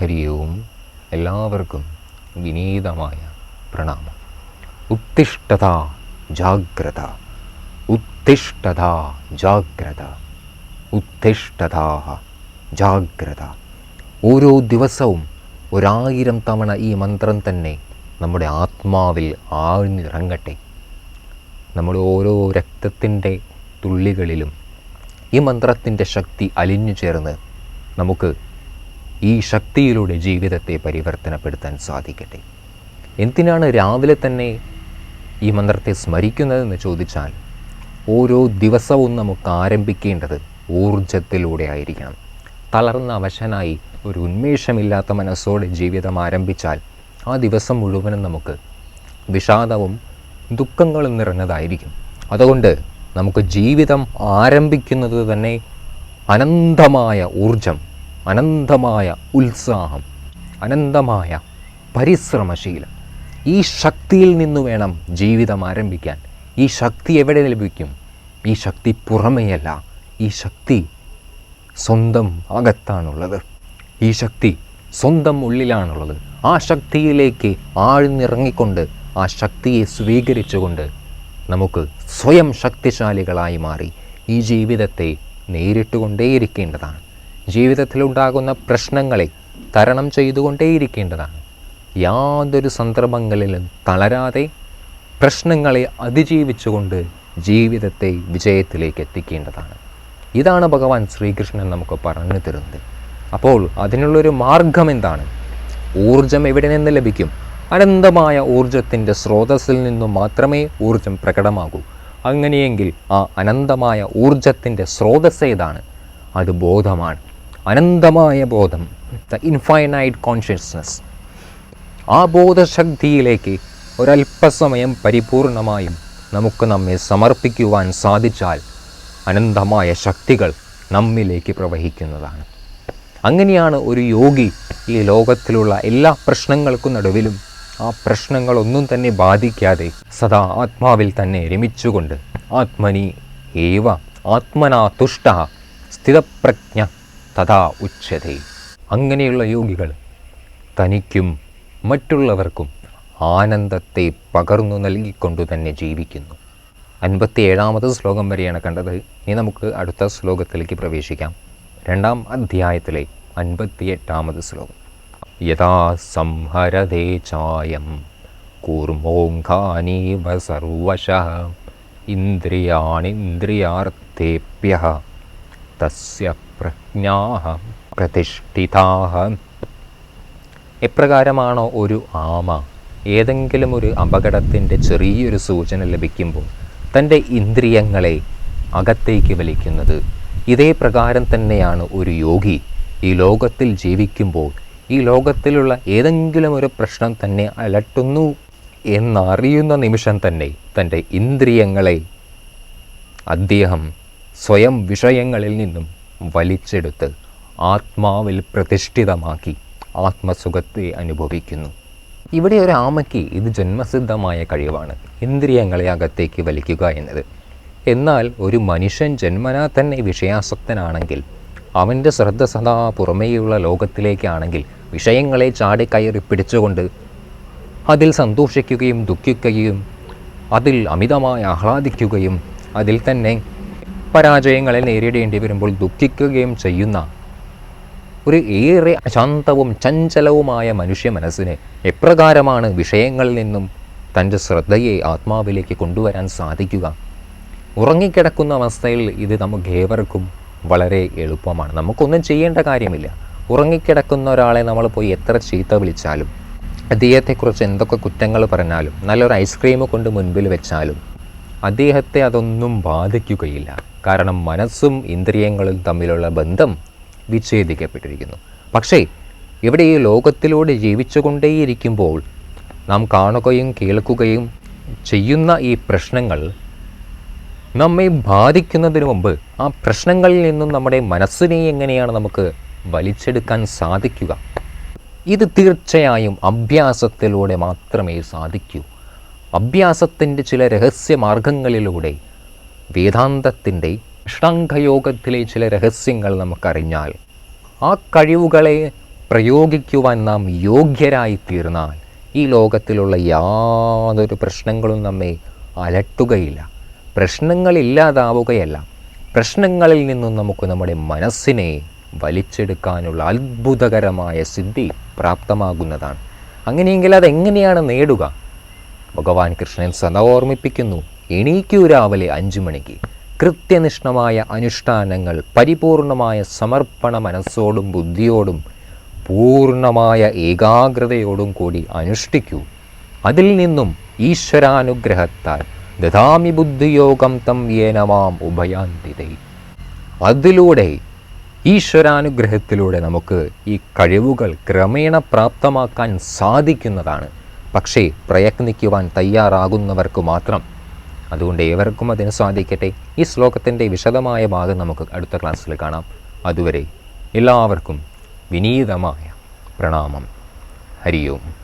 ഹരി ഓം എല്ലാവർക്കും വിനീതമായ പ്രണാമം. ഉത്തിഷ്ഠത ജാഗ്രത ഉത്തിഷ്ഠത ജാഗ്രത ഉത്തിഷ്ഠത ജാഗ്രത. ഓരോ ദിവസവും ഒരായിരം തവണ ഈ മന്ത്രം തന്നെ നമ്മുടെ ആത്മാവിൽ ആഴ്ന്നിറങ്ങട്ടെ. നമ്മുടെ ഓരോ രക്തത്തിന്റെ തുള്ളികളിലും ഈ മന്ത്രത്തിന്റെ ശക്തി അലിഞ്ഞു ചേർന്ന് നമുക്ക് ഈ ശക്തിയിലൂടെ ജീവിതത്തെ പരിവർത്തനപ്പെടുത്താൻ സാധിക്കട്ടെ. എന്തിനാണ് രാവിലെ തന്നെ ഈ മന്ത്രത്തെ സ്മരിക്കുന്നതെന്ന് ചോദിച്ചാൽ ഓരോ ദിവസവും നമുക്ക് ആരംഭിക്കേണ്ടത് ഊർജത്തിലൂടെ ആയിരിക്കണം. തളർന്ന അവശനായി ഒരു ഉന്മേഷമില്ലാത്ത മനസ്സോടെ ജീവിതം ആരംഭിച്ചാൽ ആ ദിവസം മുഴുവനും നമുക്ക് വിഷാദവും ദുഃഖങ്ങളും നിറഞ്ഞതായിരിക്കും. അതുകൊണ്ട് നമുക്ക് ജീവിതം ആരംഭിക്കുന്നത് തന്നെ അനന്തമായ ഊർജം അനന്തമായ ഉത്സാഹം അനന്തമായ പരിശ്രമശീലം. ഈ ശക്തിയിൽ നിന്ന് വേണം ജീവിതം ആരംഭിക്കാൻ. ഈ ശക്തി എവിടെ ലഭിക്കും? ഈ ശക്തി പുറമേയല്ല ഈ ശക്തി സ്വന്തം അകത്താണുള്ളത്. ഈ ശക്തി സ്വന്തം ഉള്ളിലാണുള്ളത്. ആ ശക്തിയിലേക്ക് ആഴ്ന്നിറങ്ങിക്കൊണ്ട് ആ ശക്തിയെ സ്വീകരിച്ചുകൊണ്ട് നമുക്ക് സ്വയം ശക്തിശാലികളായി മാറി ഈ ജീവിതത്തെ നേരിട്ടുകൊണ്ടേയിരിക്കേണ്ടതാണ്. ജീവിതത്തിലുണ്ടാകുന്ന പ്രശ്നങ്ങളെ തരണം ചെയ്തുകൊണ്ടേയിരിക്കേണ്ടതാണ്. യാതൊരു സന്ദർഭങ്ങളിലും തളരാതെ പ്രശ്നങ്ങളെ അതിജീവിച്ചുകൊണ്ട് ജീവിതത്തെ വിജയത്തിലേക്ക് എത്തിക്കേണ്ടതാണ്. ഇതാണ് ഭഗവാൻ ശ്രീകൃഷ്ണൻ നമുക്ക് പറഞ്ഞു തരുന്നത്. അപ്പോൾ അതിനുള്ളൊരു മാർഗം എന്താണ്? ഊർജം എവിടെ നിന്ന് ലഭിക്കും? അനന്തമായ ഊർജത്തിന്റെ സ്രോതസ്സിൽ നിന്നും മാത്രമേ ഊർജം പ്രകടമാകൂ. അങ്ങനെയെങ്കിൽ ആ അനന്തമായ ഊർജത്തിന്റെ സ്രോതസ് ഏതാണ്? അത് ബോധമാണ്. അനന്തമായ ബോധം ദ ഇൻഫൈനൈറ്റ് കോൺഷ്യസ്നസ് ആ ബോധശക്തിയിലേക്ക് ഒരല്പസമയം പരിപൂർണമായും നമുക്ക് നമ്മെ സമർപ്പിക്കുവാൻ സാധിച്ചാൽ അനന്തമായ ശക്തികൾ നമ്മിലേക്ക് പ്രവഹിക്കുന്നതാണ്. അങ്ങനെയാണ് ഒരു യോഗി ഈ ലോകത്തിലുള്ള എല്ലാ പ്രശ്നങ്ങൾക്കും നടുവിലും ആ പ്രശ്നങ്ങളൊന്നും തന്നെ ബാധിക്കാതെ സദാ ആത്മാവിൽ തന്നെ രമിച്ചുകൊണ്ട് ആത്മനി ഏവ ആത്മനാ തുഷ്ട സ്ഥിതപ്രജ്ഞ തഥാ ഉച്ചതേ അങ്ങനെയുള്ള യോഗികൾ തനിക്കും മറ്റുള്ളവർക്കും ആനന്ദത്തെ പകർന്നു നൽകിക്കൊണ്ടു തന്നെ ജീവിക്കുന്നു. അൻപത്തി ഏഴാമത് ശ്ലോകം വരെയാണ് കണ്ടത്. ഇനി നമുക്ക് അടുത്ത ശ്ലോകത്തിലേക്ക് പ്രവേശിക്കാം. രണ്ടാം അധ്യായത്തിലെ അൻപത്തി എട്ടാമത് ശ്ലോകം. യഥാ സംഹരതേ ചായം കൂർമോങ്കാനീവ സർവശ ഇന്ദ്രിയാണിന്ദ്രിയാർത്ഥേഭ്യ തസ്യ പ്രജ്ഞാ പ്രതിഷ്ഠിതാഹ. എപ്രകാരമാണോ ഒരു ആമ ഏതെങ്കിലും ഒരു അപകടത്തിന്റെ ചെറിയൊരു സൂചന ലഭിക്കുമ്പോൾ തന്റെ ഇന്ദ്രിയങ്ങളെ അകത്തേക്ക് വലിക്കുന്നത്. ഇതേ പ്രകാരം തന്നെയാണ് ഒരു യോഗി ഈ ലോകത്തിൽ ജീവിക്കുമ്പോൾ ഈ ലോകത്തിലുള്ള ഏതെങ്കിലും ഒരു പ്രശ്നം തന്നെ അലട്ടുന്നു എന്നറിയുന്ന നിമിഷം തന്നെ തന്റെ ഇന്ദ്രിയങ്ങളെ അദ്ദേഹം സ്വയം വിഷയങ്ങളിൽ നിന്നും വലിച്ചെടുത്ത് ആത്മാവിൽ പ്രതിഷ്ഠിതമാക്കി ആത്മസുഖത്തെ അനുഭവിക്കുന്നു. ഇവിടെ ഒരു ആമയ്ക്ക് ഇത് ജന്മസിദ്ധമായ കഴിവാണ്. ഇന്ദ്രിയങ്ങളെ അകത്തേക്ക് വലിക്കുക എന്നത്. എന്നാൽ ഒരു മനുഷ്യൻ ജന്മനാ തന്നെ വിഷയാസക്തനാണെങ്കിൽ അവന്റെ ശ്രദ്ധ സദാ പുറമേയുള്ള ലോകത്തിലേക്കാണെങ്കിൽ വിഷയങ്ങളെ ചാടിക്കയറി പിടിച്ചുകൊണ്ട് അതിൽ സന്തോഷിക്കുകയും ദുഃഖിക്കുകയും അതിൽ അമിതമായി ആഹ്ലാദിക്കുകയും അതിൽ തന്നെ പരാജയങ്ങളെ നേരിടേണ്ടി വരുമ്പോൾ ദുഃഖിക്കുകയും ചെയ്യുന്ന ഒരു ഏറെ അശാന്തവും ചഞ്ചലവുമായ മനുഷ്യ മനസ്സിനെ എപ്രകാരമാണ് വിഷയങ്ങളിൽ നിന്നും തന്റെ ശ്രദ്ധയെ ആത്മാവിലേക്ക് കൊണ്ടുവരാൻ സാധിക്കുക? ഉറങ്ങിക്കിടക്കുന്ന അവസ്ഥയിൽ ഇത് നമുക്ക് ഏവർക്കും വളരെ എളുപ്പമാണ്. നമുക്കൊന്നും ചെയ്യേണ്ട കാര്യമില്ല. ഉറങ്ങിക്കിടക്കുന്ന ഒരാളെ നമ്മൾ പോയി എത്ര ചീത്ത വിളിച്ചാലും അദ്ദേഹത്തെക്കുറിച്ച് എന്തൊക്കെ കുറ്റങ്ങൾ പറഞ്ഞാലും നല്ലൊരു ഐസ്ക്രീം കൊണ്ട് മുൻപിൽ വെച്ചാലും അദ്ദേഹത്തെ അതൊന്നും ബാധിക്കുകയില്ല. കാരണം മനസ്സും ഇന്ദ്രിയങ്ങളും തമ്മിലുള്ള ബന്ധം വിച്ഛേദിക്കപ്പെട്ടിരിക്കുന്നു. പക്ഷേ ഇവിടെ ഈ ലോകത്തിലൂടെ ജീവിച്ചുകൊണ്ടേയിരിക്കുമ്പോൾ നാം കാണുകയും കേൾക്കുകയും ചെയ്യുന്ന ഈ പ്രശ്നങ്ങൾ നമ്മെ ബാധിക്കുന്നതിന് മുമ്പ് ആ പ്രശ്നങ്ങളിൽ നിന്നും നമ്മുടെ മനസ്സിനെ എങ്ങനെയാണ് നമുക്ക് വലിച്ചെടുക്കാൻ സാധിക്കുക? ഇത് തീർച്ചയായും അഭ്യാസത്തിലൂടെ മാത്രമേ സാധിക്കൂ. അഭ്യാസത്തിന്റെ ചില രഹസ്യ മാർഗങ്ങളിലൂടെ വേദാന്തത്തിന്റെ അഷ്ടാംഗയോഗത്തിലെ ചില രഹസ്യങ്ങൾ നമുക്കറിഞ്ഞാൽ ആ കഴിവുകളെ പ്രയോഗിക്കുവാൻ നാം യോഗ്യരായി തീർന്നാൽ ഈ ലോകത്തിലുള്ള യാതൊരു പ്രശ്നങ്ങളും നമ്മെ അലട്ടുകയില്ല. പ്രശ്നങ്ങളില്ലാതാവുകയല്ല പ്രശ്നങ്ങളിൽ നിന്നും നമുക്ക് നമ്മുടെ മനസ്സിനെ വലിച്ചെടുക്കാനുള്ള അത്ഭുതകരമായ സിദ്ധി പ്രാപ്തമാകുന്നതാണ്. അങ്ങനെയെങ്കിൽ അതെങ്ങനെയാണ് നേടുക? ഭഗവാൻ കൃഷ്ണൻ സദാ ഓർമ്മിപ്പിക്കുന്നു എണീക്കൂ രാവിലെ അഞ്ചു മണിക്ക്. കൃത്യനിഷ്ഠമായ അനുഷ്ഠാനങ്ങൾ പരിപൂർണമായ സമർപ്പണ മനസ്സോടും ബുദ്ധിയോടും പൂർണമായ ഏകാഗ്രതയോടും കൂടി അനുഷ്ഠിക്കൂ. അതിൽ നിന്നും ഈശ്വരാനുഗ്രഹത്താൽ ദദാമി ബുദ്ധിയോഗം തം യേനമാം ഉഭയാന്തിതൈ. അതിലൂടെ ഈശ്വരാനുഗ്രഹത്തിലൂടെ നമുക്ക് ഈ കഴിവുകൾ ക്രമേണ പ്രാപ്തമാക്കാൻ സാധിക്കുന്നതാണ്. പക്ഷേ പ്രയത്നിക്കുവാൻ തയ്യാറാകുന്നവർക്ക് മാത്രം അതുകൊണ്ട് ഏവർക്കും അതിന് സാധിക്കട്ടെ ഈ ശ്ലോകത്തിന്റെ വിശദമായ ഭാഗം നമുക്ക് അടുത്ത ക്ലാസ്സിൽ കാണാം. അതുവരെ എല്ലാവർക്കും വിനീതമായ പ്രണാമം. ഹരി ഓം